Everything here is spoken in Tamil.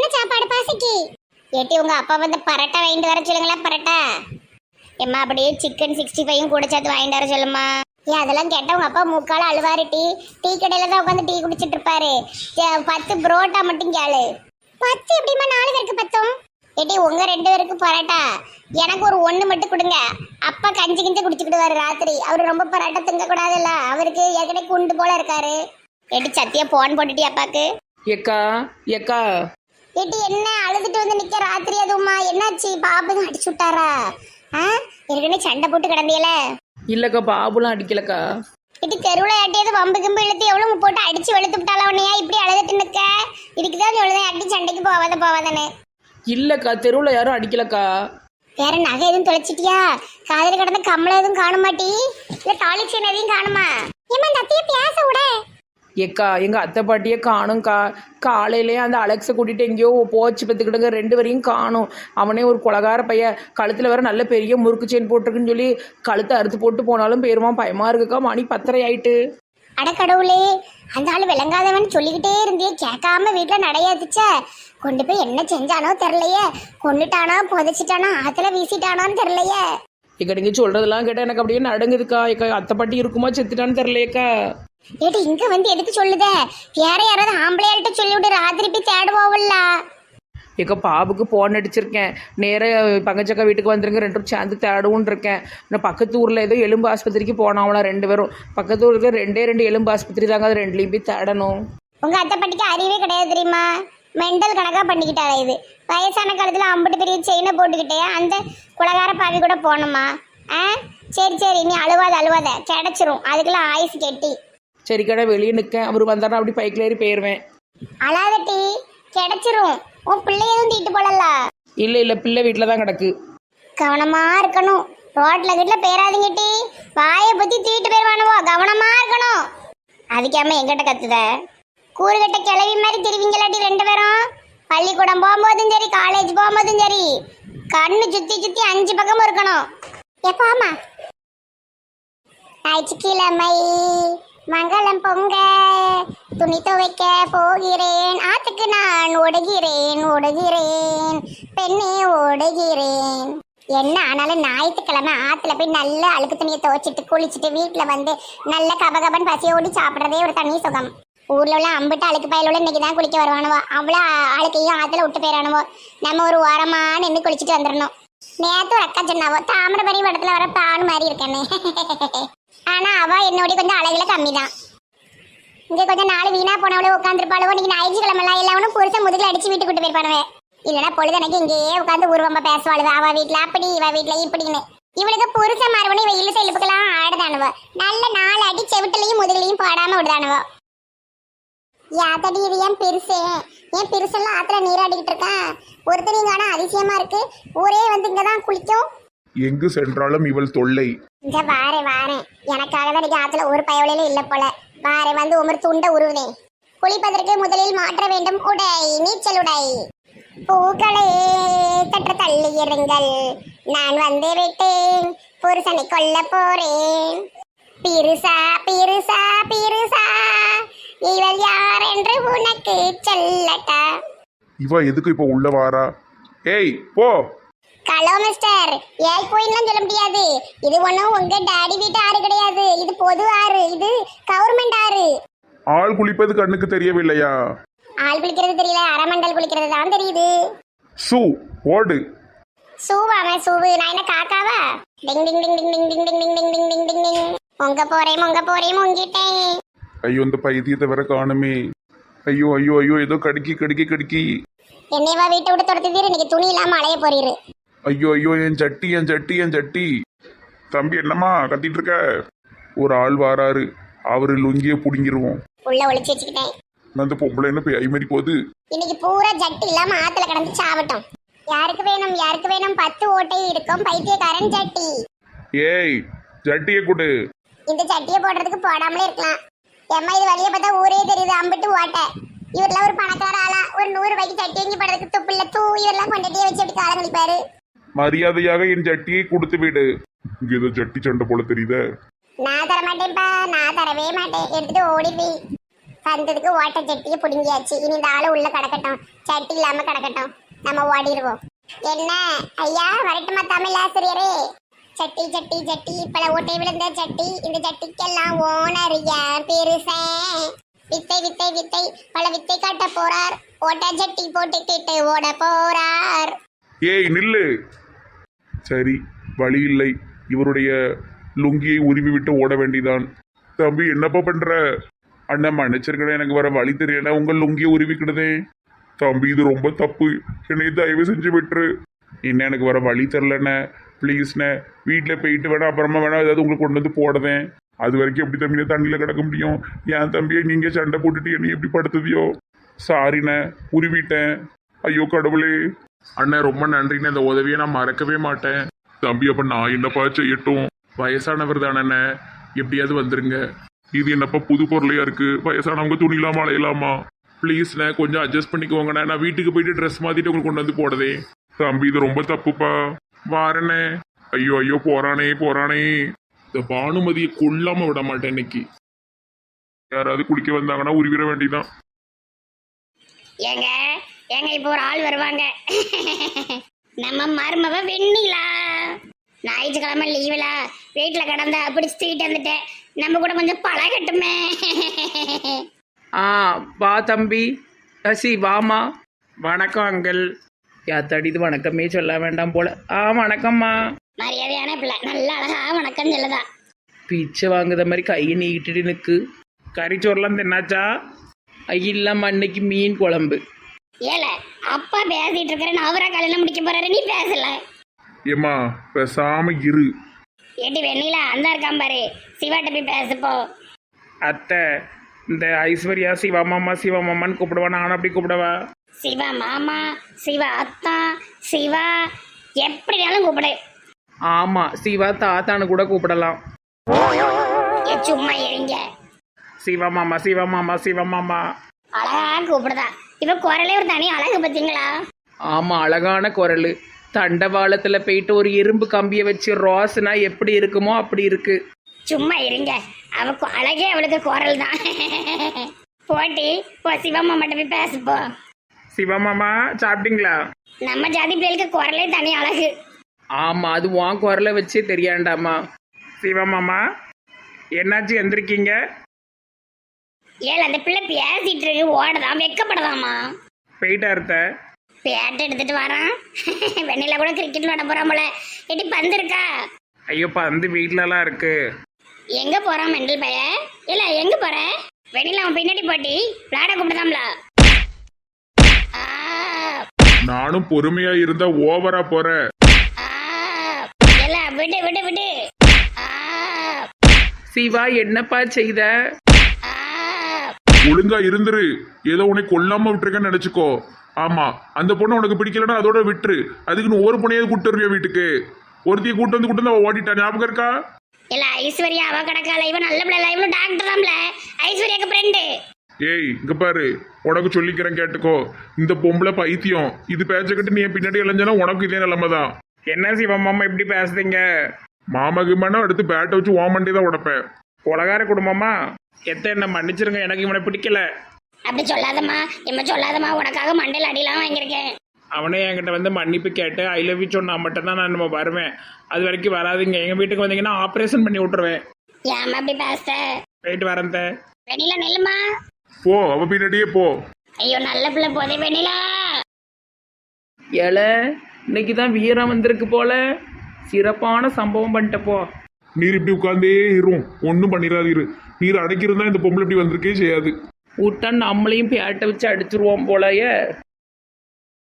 என்ன சாப்பாடு பாசிக்கு? ஏட்டி உங்க அப்பா வந்து பரோட்டா வாங்கிட்டு வர சொல்லுங்களேன் பரோட்டா? எம்மா அப்படியே சிக்கன் சிக்ஸ்டி ஃபைவும் கூட சேர்த்து வாங்கிட்டு வர சொல்லுமா ஏன் அதெல்லாம் கேட்டால் உங்க அப்பா முக்கால் அழுவாரு டீ. டீ கடையில தான் உட்காந்து டீ குடிச்சிட்டு இருப்பாரு பத்து புரோட்டா மட்டும் கேளு. பத்து எப்படிமா நாலு பேருக்கு பத்தும்? ஏட்டி உங்க ரெண்டு பேருக்கு பரோட்டா. எனக்கு ஒரு ஒண்ணு மட்டும் கொடுங்க. அப்பா கஞ்சி கிஞ்சி குடிச்சுக்கிடுவாரு ராத்திரி. அவரு ரொம்ப பரோட்டா திங்கக்கூடாதுல்ல. அவருக்கு ஏற்கனவே குண்டு போல இருக்காரு. ஏட்டி சத்தியா போன் போட்டுட்டி அப்பாக்கு? எக்கா எக்கா ஏட்டி என்ன அழுதுட்டு வந்து நிக்க ராத்திரி அதுவுமா? என்னாச்சு? பாபு அடிச்சு விட்டாரா? ஆ? ஏற்கனவே சண்டை போட்டு கிடந்தியல இல்லக்கா பாபுலாம் அடிக்கலக்கா. இட்டி தெருவுல யாட்டியாவது வம்பு கிம்பு இழுத்து எவ்வளவு போட்டு அடிச்சு வெளுத்து விட்டால உன்னையா? இப்படி அழுதுட்டு நிக்க? இதுக்குதான் சொல்லுதேன் அடி சண்டைக்கு போவாத போவாதானே இல்லக்கா தெருவில் யாரும் அடிக்கலக்கா. வேற நகை எதுவும் தொலைச்சிட்டியா? காதல கிடந்த கம்மல எதுவும் காண மாட்டி இல்ல செயின் எதையும் காணுமா? ஏமா இந்த அத்தைய பேச விட. ஏக்கா எங்கள் அத்தை பாட்டியே காணும்க்கா. காலையிலேயே அந்த அலெக்ஸை கூட்டிகிட்டு எங்கேயோ போச்சு பத்துக்கிட்டுங்க ரெண்டு வரையும் காணும். அவனே ஒரு கொலகார பையன் கழுத்தில் வேற நல்ல பெரிய முறுக்கு செயின் போட்டிருக்குன்னு சொல்லி கழுத்தை அறுத்து போட்டு போனாலும் பேருமா பயமாக இருக்குக்கா. மணி பத்தரை ஆயிட்டு. அடக்கடவுளே அந்த ஆளு விளங்காதவன் சொல்லிக்கிட்டே இருந்தே கேட்காம வீட்டுல நடையாத்துச்ச கொண்டு போய் என்ன செஞ்சானோ தெரியலையே. கொண்டுட்டானா புதைச்சிட்டானா ஆத்துல வீசிட்டானான்னு தெரியலையே. ஏக்கா நீங்கள் சொல்கிறதெல்லாம் கேட்டால் எனக்கு அப்படியே நடுங்குதுக்கா. ஏக்கா அத்தை பாட்டி இருக்குமா செத்துட்டான்னு தெரிலையேக்கா ஏடி இங்க வந்து எதுக்கு சொல்லுதே? வேற யாராவது ஆம்பளையார்கிட்ட சொல்லி விட்டு ராத்திரி போய் தேடுவோம்ல ஏக்கா பாபுக்கு போன் அடிச்சிருக்கேன். நேராக பங்கச்சக்கா வீட்டுக்கு வந்துருங்க ரெண்டும் சேர்ந்து தேடுவோன்னு இருக்கேன் இன்னும் பக்கத்து ஊரில் ஏதோ எலும்பு ஆஸ்பத்திரிக்கு போனாவலாம் ரெண்டு பேரும். பக்கத்து ஊருக்கு ரெண்டே ரெண்டு எலும்பு ஆஸ்பத்திரி தாங்க அது ரெண்டுலேயும் போய் தேடணும். உங்க அத்தை பாட்டிக்கு அறிவே கிடையாது தெரியுமா? மெண்டல் கணக்கா பண்ணிக்கிட்டாளே இது. வயசான காலத்துல அம்பட்டு பெரிய செயினை போட்டுக்கிட்டே அந்த குலகார பாவி கூட போகணுமா? ஆ? சரி சரி நீ அழுவாத அழுவாத. கிடைச்சிரும். அதுக்கெல்லாம் ஆயுசு கெட்டி. சரி கடை வெளியே நிற்கேன் அவர் வந்தாருன்னா அப்படி பைக்கில் ஏறி போயிடுவேன் அழாதட்டி கிடைச்சிரும். உன் பிள்ளை எதுவும் தீட்டு போடல. இல்லை இல்லை பிள்ளை வீட்டில் தான் கிடக்கு. கவனமா இருக்கணும். ரோட்ல கிட்ட பேராதீங்க டி. வாயை பத்தி தீட்டு போயிருவானுவோ. கவனமா இருக்கணும். அதுக்காம எங்கிட்ட கத்துத. கூறுகட்ட கிளவி மாதிரி திருவிங்களாட்டி ரெண்டு பேரும்? பள்ளிக்கூடம் போகும்போதும் சரி காலேஜ் போகும்போதும் சரி. கண்ணு சுத்தி சுத்தி அஞ்சு பக்கமும் இருக்கணும். எப்போ ஆமா ஞாயிற்றுக்கிழமை. மங்களம் பொங்க. துணி துவைக்க போகிறேன். ஆத்துக்கு நான் ஓடுகிறேன் ஓடுகிறேன். பெண்ணே ஓடுகிறேன். என்ன ஆனாலும் ஞாயிற்றுக்கிழமை ஆத்துல போய் நல்ல அழுக்கு துணியை துவைச்சிட்டு குளிச்சுட்டு வீட்டுல வந்து நல்ல கபகபன் பசியோடி சாப்பிடுறதே ஒரு தனி சுகம். ஊர்ல உள்ள அம்பிட்டு அழுக்கு பயலோட இன்னைக்கு தான் குளிக்க வருவானுவோ. அவ்வளோ அழுக்கையும் ஆற்றுல விட்டு போயிடணுவோ நம்ம ஒரு ஓரமா நின்று குளிச்சுட்டு வந்துடணும். நேத்து ஒரு அக்கா சொன்னாவோ தாமிரபரி படத்தில் வர பானு மாதிரி இருக்கேனே ஆனா அவ என்னோட கொஞ்சம் அழகுல கம்மி தான் இங்க கொஞ்சம் நாலு வீணா போனவளே உட்காந்துருப்பாளோ இன்னைக்கு ஞாயிற்றுக்கிழமெல்லாம் எல்லாவனும் புருஷன் முதுகுல அடிச்சு வீட்டுக்கு கூட்டு போயிருப்பானுவே. இல்லைன்னா எனக்கு இங்கேயே உட்காந்து உருவம்ப பேசுவாளுவ அவ வீட்டுல அப்படி இவ வீட்டுல இப்படின்னு. இவளுக்கு புருஷன் மாறுவனு இல்ல செல்லுப்புக்கெல்லாம் ஆடுதானுவ. நல்ல நாலு அடி செவிட்டுலையும் முதுகுலையும் போடாம விடுதானுவ. யாத்தடி இது ஏன் பெருசு? ஏன் பெருசெல்லாம் ஆத்துல நீராடிக்கிட்டு இருக்கான் ஒருத்தர் இங்க ஆனா அதிசயமா இருக்கு. ஊரே வந்து இங்கதான் குளிக்கும். எங்கு சென்றாலும் இவள் தொல்லை. இந்த வாரேன் வாரேன் எனக்காக தான் இன்னைக்கு ஆத்துல ஒரு பயவலையிலும் இல்ல போல. வாரேன் வந்து உமர் துண்ட உருவினேன் குளிப்பதற்கு முதலில் மாற்ற வேண்டும். உடை நீச்சல் உடை. பூக்களே சற்று தள்ளி இருங்கள். நான் வந்து விட்டேன். புருஷனை கொல்ல போறேன். பிருசா பிருசா பிருசா. இவள் யார் என்று உனக்கு சொல்லட்டா? இவ எதுக்கு இப்போ உள்ள வாரா? ஏய் போ. ஹலோ மிஸ்டர் ஏய் போயின்லாம் சொல்ல முடியாது. இது ஒன்றும் உங்க டாடி வீட்டு ஆறு கிடையாது. இது பொது ஆறு. இது கவர்மெண்ட் ஆறு. ஆள் குளிப்பது கண்ணுக்கு தெரியவில்லையா? ஆள் குளிக்கிறது தெரியல. அரைமண்டல் குளிக்கிறது தான் தெரியுது. சூ ஓடு. சூவாம சூவு. நான் என்ன காக்காவா? டிங் டிங் டிங் டிங் டிங் டிங் டிங் டிங் டிங் டிங் டிங் டிங் டிங் உங்க போறேன் உங்க போறேன் உங்கிட்டேன் ஐயோ இந்த பைத்தியத்தை வேற காணுமே. ஐயோ ஐயோ ஐயோ ஏதோ கடிக்கி கடிக்கி கடிக்கி. என்னைவா வீட்டை விட்டு துரத்துதீர் இன்னைக்கு துணி இல்லாம அலைய போறீரு. ஐயோ ஐயோ என் சட்டி என் சட்டி என் சட்டி தம்பி என்னம்மா கத்திட்டு இருக்க ஒரு ஆள் வாராரு. அவரு லுங்கிய புடுங்கிருவோம். உள்ள ஒளிச்சு வச்சுக்கிட்டேன். நான் அந்த பொம்பளை என்ன பேய் மாதிரி போகுது? இன்னைக்கு பூரா ஜட்டி இல்லாம ஆத்துல கிடந்து சாவட்டும். யாருக்கு வேணும் யாருக்கு வேணும் பத்து ஓட்டை இருக்கும் பைத்தியக்காரன் ஜட்டி. ஏய் சட்டியை கொடு. இந்த சட்டியை போடுறதுக்கு போடாமலே இருக்கலாம். ஏம்மா இது வழியை பார்த்தா ஊரே தெரியுது அம்பிட்டு ஓட்ட. இவரெல்லாம் ஒரு பணக்கார ஆளா ஒரு நூறு ரூபாய்க்கு சட்டி வாங்கி போடுறதுக்கு துப்பு இல்ல தூ இவரெல்லாம் கொண்டுட்டே வச்சு அப்படி காலம் கழிப்பாரு மரியாதையாக என் சட்டியை கொடுத்து விடு. இங்க ஏதோ சட்டி சண்டை போல தெரியுதே. நான் தர மாட்டேன்ப்பா நான் தரவே மாட்டேன். எடுத்துட்டு ஓடி போய் வந்ததுக்கு ஓட்ட சட்டியை பிடுங்கியாச்சு. இனி இந்த ஆளு உள்ள கிடக்கட்டும். சட்டி இல்லாம கிடக்கட்டும். நம்ம ஓடிடுவோம். என்ன? ஐயா வரட்டுமா தமிழ் ஆசிரியரே? சட்டி சட்டி சட்டி. பல ஓட்டை விழுந்த சட்டி இந்த சட்டிக்கெல்லாம் ஓனர் ஏன் பெருசேன் வித்தை வித்தை வித்தை. பல வித்தை காட்ட போறார். ஓட்ட சட்டி போட்டுக்கிட்டு ஓட போறார். ஏய் நில்லு. சரி வழி இல்லை இவருடைய லுங்கியை உருவி விட்டு ஓட வேண்டிதான். தம்பி என்னப்பா பண்ற? அண்ணா மன்னிச்சிருக்கடா எனக்கு வர வழி தெரியல. உங்க லுங்கியை உருவிக்கிடுதே. தம்பி இது ரொம்ப தப்பு. என்னை தயவு செஞ்சு விட்டுரு. என்ன எனக்கு வர வழி தெரிலண்ணே ப்ளீஸ்ண்ணே வீட்டில் போயிட்டு வேணா அப்புறமா வேணா ஏதாவது உங்களுக்கு கொண்டு வந்து போடுதேன் அது வரைக்கும் எப்படி தம்பி தண்ணியில் கிடக்க முடியும்? என் தம்பியை நீங்கள் சண்டை போட்டுட்டு என்னை எப்படி படுத்துதியோ? சாரிண்ணே உருவிட்டேன். ஐயோ கடவுளே. அண்ணா ரொம்ப நன்றிண்ணே. இந்த உதவியை நான் மறக்கவே மாட்டேன். தம்பி அப்ப நான் என்னப்பா செய்யட்டும்? வயசானவர் தானே எப்படியாவது வந்துருங்க. இது என்னப்பா புது பொருளையா இருக்கு? வயசானவங்க துணிலாமா அலையலாமா ப்ளீஸ்ண்ணே கொஞ்சம் அட்ஜஸ்ட் பண்ணிக்கோங்கண்ணே. நான் வீட்டுக்கு போயிட்டு ட்ரெஸ் மாத்திட்டு உங்களுக்கு கொண்டு வந்து போடுதே. தம்பி இது ரொம்ப தப்புப்பா. வாரண்ணே. ஐயோ ஐயோ போறானே போறானே. இந்த பானுமதியை கொல்லாம விட மாட்டேன் இன்னைக்கு. யாராவது குளிக்க வந்தாங்கன்னா உருவிட வேண்டியதான் ஏங்க இப்போ ஒரு ஆள் வருவாங்க. நம்ம மருமவ வெண்ணிலா. ஞாயிற்றுக்கிழமை லீவுல வீட்டில் கிடந்த அப்படி தூக்கிட்டு வந்துட்டேன். நம்ம கூட கொஞ்சம் பழகட்டுமே. ஆ வா தம்பி. சி வாமா வணக்கம் அங்கிள். யாத்தாடி இது வணக்கமே சொல்ல வேண்டாம் போல. ஆ வணக்கம்மா. மரியாதையான பிள்ளை. நல்ல அழகா வணக்கம் சொல்லுதா. பிச்சை வாங்குத மாதிரி கையை நீட்டிட்டு நிற்கு கறிச்சோறுலாம் தின்னாச்சா? இல்லம்மா இன்னைக்கு மீன் குழம்பு. ஏல அப்பா பேசிட்டு இருக்கிறேன் அவரா கல்யாணம் முடிக்க போறாரு நீ பேசல. ஏம்மா பேசாம இரு. ஏட்டி வெண்ணிலா அந்த இருக்கான் பாரு. சிவாட்ட போய் பேசுப்போ. அத்தை இந்த ஐஸ்வர்யா சிவமாமா சிவமாமான்னு கூப்பிடுவா நான் அப்படி கூப்பிடவா? சிவா மாமா சிவா அத்தா சிவா எப்படினாலும் கூப்பிடு. ஆமாம் சிவா தாத்தான்னு கூட கூப்பிடலாம். ஏ சும்மா இருங்க. சிவமாமா சிவமாமா சிவமாமா அழகா கூப்பிடுதா. இவ குரலே ஒரு தனி அழகு பார்த்தீங்களா ஆமாம் அழகான குரல். தண்டவாளத்தில் போயிட்டு ஒரு இரும்பு கம்பியை வச்சு ரோஸ்னா எப்படி இருக்குமோ அப்படி இருக்கு. சும்மா இருங்க. அவ கு- அழகே அவளுக்கு குரல் தான். போட்டி போ சிவம்மா மட்டும் போய் பேசுப்போ. சிவமாமா சாப்பிட்டீங்களா? நம்ம ஜாதி பிள்ளைகளுக்கு குரலே தனி அழகு. ஆமாம் அது உன் குரலை வச்சே தெரியாண்டாமா? சிவமாமா என்னாச்சு எந்திரிக்கீங்க? ஏல அந்த பிள்ளை பேசிட்டு இருக்கு. ஓடுதான். வெக்கப்படதாமா போயிட்டா இருத்த. பேட்டை எடுத்துட்டு வரான். வெண்ணில கூட கிரிக்கெட் விளாட போறான் போல. எடி பந்து இருக்கா? ஐயோ பந்து வீட்டிலலாம் இருக்கு. எங்க போறான் மெண்டல் பைய? இல்ல எங்க போற? வெண்ணில அவன் பின்னாடி போட்டி. விளாட கூப்பிடுதாம்ல. ஆ, நானும் பொறுமையா இருந்தா ஓவரா போற. ஆ, இல்ல விடு விடு விடு. ஆ, சிவா என்னப்பா செய்த. ஒழுங்கா இருந்துரு. ஏதோ உன்னை கொல்லாம விட்டுருக்கேன்னு நினைச்சுக்கோ. ஆமா அந்த பொண்ணு உனக்கு பிடிக்கலன்னா அதோட விட்டுரு. அதுக்குன்னு ஒரு பொண்ணையாவது கூட்டு வருவியா வீட்டுக்கு? ஒருத்தைய கூட்டு வந்து கூட்டு வந்து ஓடிட்டா. ஞாபகம் இருக்கா? இல்ல ஐஸ்வர்யா அவ கிடக்கால. இவன் நல்ல பிள்ளை இவனு டாக்டர் தான்ல ஐஸ்வர்யாக்கு ஃப்ரெண்டு ஏய் இங்க பாரு. உனக்கு சொல்லிக்கிறேன் கேட்டுக்கோ. இந்த பொம்பளை பைத்தியம். இது பேச்சக்கிட்டு நீ என் பின்னாடி இளைஞ்சனா உனக்கு இதே நிலைமை தான். என்ன சிவமாமா இப்படி பேசுறீங்க? மாமகிமானா அடுத்து பேட்டை வச்சு ஓமண்டி தான் உடைப்பேன். உலகார குடும்பமா? எத்த என்ன மன்னிச்சிருங்க எனக்கு இவனை பிடிக்கல. அப்படி சொல்லாதம்மா இம்மா சொல்லாதம்மா உனக்காக மண்டையில் அடிலாம் வாங்கியிருக்கேன். அவனே என்கிட்ட வந்து மன்னிப்பு கேட்டு ஐ லவ் யூ சொன்னா மட்டும்தான் நான் நம்ம வருவேன். அது வரைக்கும் வராதுங்க. எங்கள் வீட்டுக்கு வந்தீங்கன்னா ஆப்ரேஷன் பண்ணி விட்ருவேன் ஏம்மா அப்படி பேசுற? போயிட்டு வரேன் தே. வெண்ணிலா நெல்லுமா? போ அவ பின்னாடியே போ. ஐயோ நல்ல பிள்ளை போதே வெண்ணிலா. ஏல இன்னைக்கு தான் வீரம் வந்திருக்கு போல. சிறப்பான சம்பவம் பண்ணிட்ட போ. நீர் இப்படி உட்கார்ந்தே இரும் ஒன்றும் பண்ணிடாது இரு நீர் அடைக்கிறதா இந்த பொம்பளை இப்படி வந்திருக்கே செய்யாது. விட்டா நம்மளையும் பேட்டை வச்சு அடிச்சிருவோம் போலயே.